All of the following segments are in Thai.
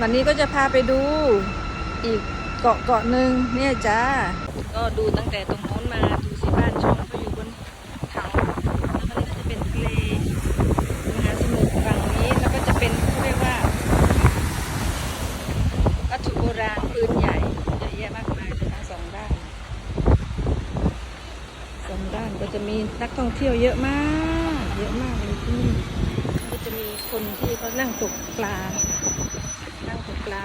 วันนี้ก็จะพาไปดูอีกเกาะเกาะหนึ่งเนี่ยจ้า ก็ดูตั้งแต่ตรงโน้นมาดูสิบ้านช่องเขาอยู่บนเขาแล้วมันก็จะเป็นทะเลมหาสมุทรฝั่งนี้แล้วก็จะเป็นเขาเรียกว่าวัตถุโบราณปืนใหญ่เยอะแยะมากมายเลยทั้งสองด้านสองด้านก็จะมีนักท่องเที่ยวเยอะมาก เยอะมากเลยที่นี่ก็จะมีคนที่เขานั่งตกปลา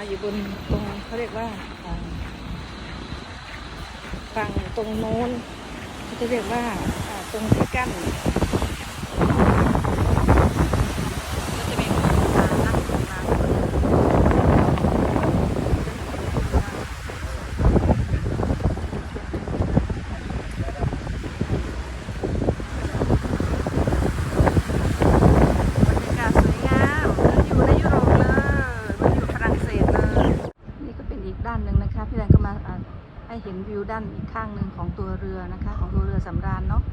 อยู่บนตรงเขาเรียกว่าฝั่งตรงโน้นเขาจะเรียกว่าอ่าตรงที่กั้นก็จะมีคนมานั่งตกปลาบรรยากาศสวยงามเหมือนอยู่ในยุโรปเลยเหมือนอยู่ฝรั่งเศสเลย นี่ก็เป็นอีก ด้านหนึ่งนะคะพี่แดนก็มาให้เห็นวิวด้านอีกข้างหนึ่งของตัวเรือนะคะ ของตัวเรือสำราญเนาะ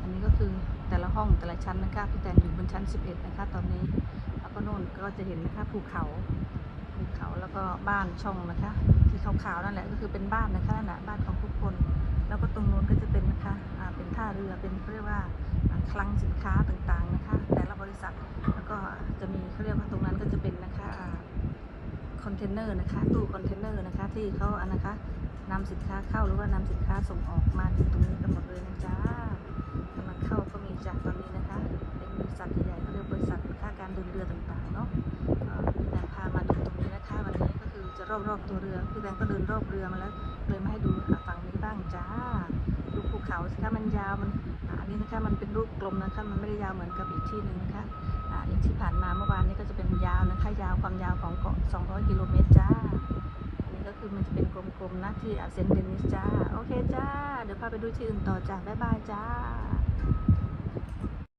อันนี้ก็คือแต่ละห้องแต่ละชั้นนะคะพี่แดนอยู่บนชั้น 11 นะคะ ตอนนี้แล้วก็โน่นก็จะเห็นนะคะภูเขาภูเขาแล้วก็บ้านช่องนะคะที่ขาวๆนั่นแหละก็คือเป็นบ้านนะคะนั่นนะบ้านของทุกคน แล้วก็ตรงโน้นก็จะเป็นนะคะเป็นท่าเรือเป็นเรียกว่าอ่าคลังสินค้าต่างๆนะคะ แต่ละบริษัทแล้วก็จะมีเขาเรียกว่าตรงนั้นก็จะเป็นนะคะอ่า คอนเทนเนอร์นะคะตู้คอนเทนเนอร์นะคะที่เขาอันนะคะนำสินค้าเข้าหรือว่านำสินค้าส่งออกมาถึงตรงนี้กันหมดเลยนะจ๊ะกำลังเข้าก็มีจากตอนนี้นะคะเป็นบริษัทใหญ่ๆเขาเรียกบริษัทค่าการเดินเรือต่างๆเนาะเอ่พี่แดนพามาดูตรงนี้นะคะวันนี้ก็คือจะรอบๆตัวเรือพี่แดนก็เดินรอบเรือมาแล้วเลยมาให้ดูฝั่งนี้บ้างจ้าดูภูเขาสิคะมันยาวมันอันนี้นะคะมันเป็นรูปกลมนะคะมันไม่ได้ยาวเหมือนกับอีกที่หนึ่งนะคะอ่าอย่างที่ผ่านมาเมื่อวาน ยาวคะยาวความยาวของเกาะ 200 กิโลเมตรจ้า อันนี้ก็คือมันจะเป็นกลมๆนะที่อาเซนเดนิสจ้า โอเคจ้า เดี๋ยวพาไปดูที่อื่นต่อจ้าบ๊ายบายจ้า